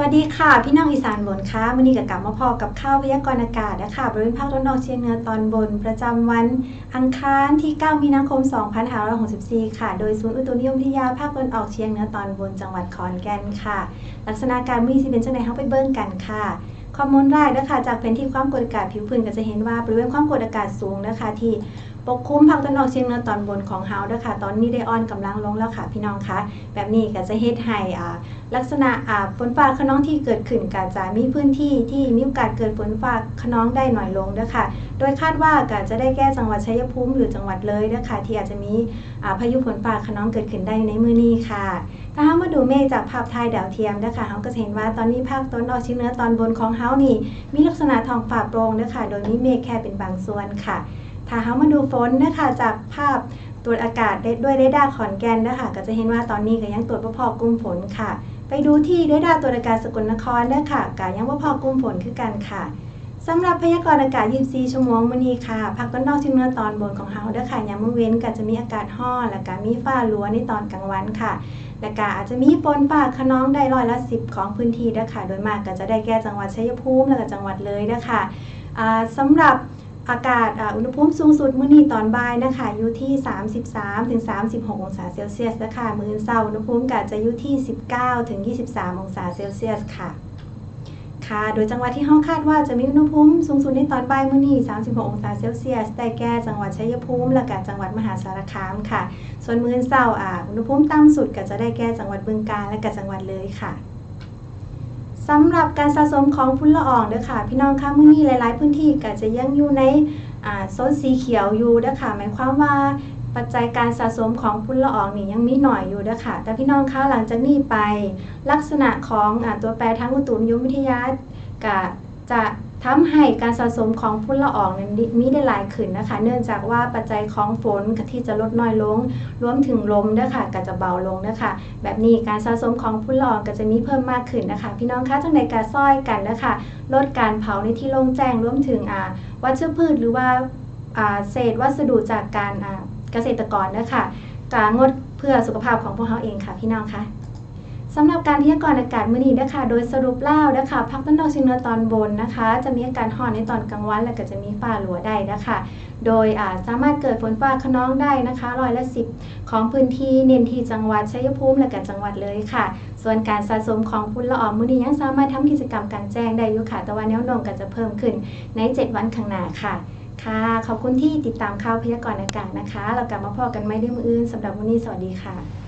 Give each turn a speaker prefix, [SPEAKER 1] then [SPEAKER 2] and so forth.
[SPEAKER 1] สวัสดีค่ะ พี่น้องอีสานบนค่ะวันนี้กับกลับมาพอกับข้าวพยากรณ์อากาศนะคะบริเวณภาคตะวันออกเฉียงเหนือตอนบน ประจำวันอังคารที่ 9 มีนาคม 2564 ค่ะ โดยศูนย์อุตุนิยมวิทยาภาคตะวันออกเฉียงเหนือตอนบนจังหวัดขอนแก่นค่ะ ลักษณะการมีสิเป็นจังไหนเฮาไปเบิ่งกันค่ะข้อมูลแรกนะคะจากแผนที่ความกดอากาศผิวพื้นก็จะเห็นว่าบริเวณความกดอากาศสูงนะคะที่ ปกคลุมภาคตะวันออกเฉียงเหนือตอนบนของเฮานะคะตอนนี้ได้อ่อนกำลังลงแล้วค่ะ พี่น้องคะแบบนี้ก็จะเฮ็ดให้ลักษณะอ่าฝนฟ้าขนองที่เกิดขึ้นก็จะมีพื้นที่ที่มีโอกาสเกิดฝนฟ้าขนองได้หน่อยลงนะคะโดยคาดว่าก็จะได้แก้จังหวัดชัยภูมิหรือจังหวัดเลยนะคะที่อาจจะมีพายุฝนฟ้าขนองเกิดขึ้นได้ในมื้อนี้ค่ะถ้าเรามาดูเมฆจากภาพถ่ายดาวเทียมนะคะเราก็จะเห็นว่าตอนนี้ภาคตะนออกเฉียงเหนือตอนบนของเฮานี่ มีลักษณะท้องฟ้าโปร่งนะคะโดยมีเมฆแค่เป็นบางส่วนค่ะ ถ้าเรามาดูฝนนะคะจากภาพตรวจอากาศด้วยเรดาร์ขอนแก่นนะคะก็จะเห็นว่าตอนนี้ก็ยังตรวจพอกลุ่มฝนค่ะ ไปดูที่เรดาร์ตรวจอากาศสกลนครเด้อค่ะกายังว่าพอกลุ่มฝนคือกันค่ะสำหรับพยากรณ์อากาศ 24 ชั่วโมงมื้อนี้ค่ะภาคตะวันออกเฉียงเหนือตอนบนของเฮาเด้อค่ะยามมื้อเว้นก็จะมีอากาศร้อนแล้วก็มีฟ้าลัวในตอนกลางวันค่ะ และก็อาจจะมีฝนฟ้าขนองได้ร้อยละ 10 ของพื้นที่เด้อค่ะ โดยมากก็จะได้แก่จังหวัดชัยภูมิแล้วก็จังหวัดเลยเด้อค่ะอ่าสำหรับ อากาศอุณหภูมิสูงสุดมื้อนี้ตอนบ่ายนะคะอยู่ที่ 33ถึง36 องศาเซลเซียสนะคะมื้อเช้าอุณหภูมิก็จะอยู่ที่ 19ถึง23 องศาเซลเซียสค่ะค่ะ โดยจังหวัดที่ห้องคาดว่าจะมีอุณหภูมิสูงสุดในตอนบ่ายมื้อนี้ 36 องศาเซลเซียส ได้แก่จังหวัดชัยภูมิ และก็จังหวัดมหาสารคามค่ะ ส่วนมื้อเช้าอ่าอุณหภูมิต่ำสุดก็จะได้แก่จังหวัดบึงกาฬและก็จังหวัดเลยค่ะ สำหรับการสะสมของฝุ่นละอองเด้อค่ะ พี่น้องคะมื้อนี้หลาย ๆ พื้นที่ก็จะยังอยู่ในอ่าโซนสีเขียวอยู่เด้อค่ะ หมายความว่าปัจจัยการสะสมของฝุ่นละอองนี่ยังมีหน่อยอยู่เด้อค่ะ แต่พี่น้องคะหลังจากนี้ไป ลักษณะของอาตัวแปรทางอุตุนิยมวิทยากับ จะทำให้การสะสมของฝุ่นละอองนั้นมีได้หลายขึ้นนะคะ เนื่องจากว่าปัจจัยของฝนที่จะลดน้อยลง รวมถึงลมนะคะก็จะเบาลงนะคะ แบบนี้การสะสมของฝุ่นละอองก็จะมีเพิ่มมากขึ้นนะคะ พี่น้องคะจังในการซ้อยกันนะคะลดการเผาในที่โล่งแจ้งรวมถึงวัชพืชหรือว่าเศษวัสดุจากการเกษตรกรนะคะการงดเพื่อสุขภาพของพวกเขาเองค่ะพี่น้องคะ สำหรับการพยากรณ์อากาศมื้อนี้นะคะโดยสรุปแล้วนะคะภาคตะวันออกเฉียงเหนือตอนบนนะคะ จะมีอากาศร้อนในตอนกลางวันและก็จะมีฟ้าหลัวได้นะคะ โดยอาจสามารถเกิดฝนฟ้าขนองได้นะคะร้อยละสิบของพื้นที่เน้นที่จังหวัดชัยภูมิและก็จังหวัดเลยค่ะ ส่วนการสะสมของฝุ่นละอองมื้อนี้ยังสามารถทำกิจกรรมกลางแจ้งได้อยู่ค่ะแต่ว่าแนวโน้มก็จะเพิ่มขึ้นใน 7 วันข้างหน้าค่ะค่ะขอบคุณที่ติดตามข่าวพยากรณ์อากาศนะคะ เรากลับมาพอกันไม่ได้มืออื่นสำหรับวันนี้สวัสดีค่ะ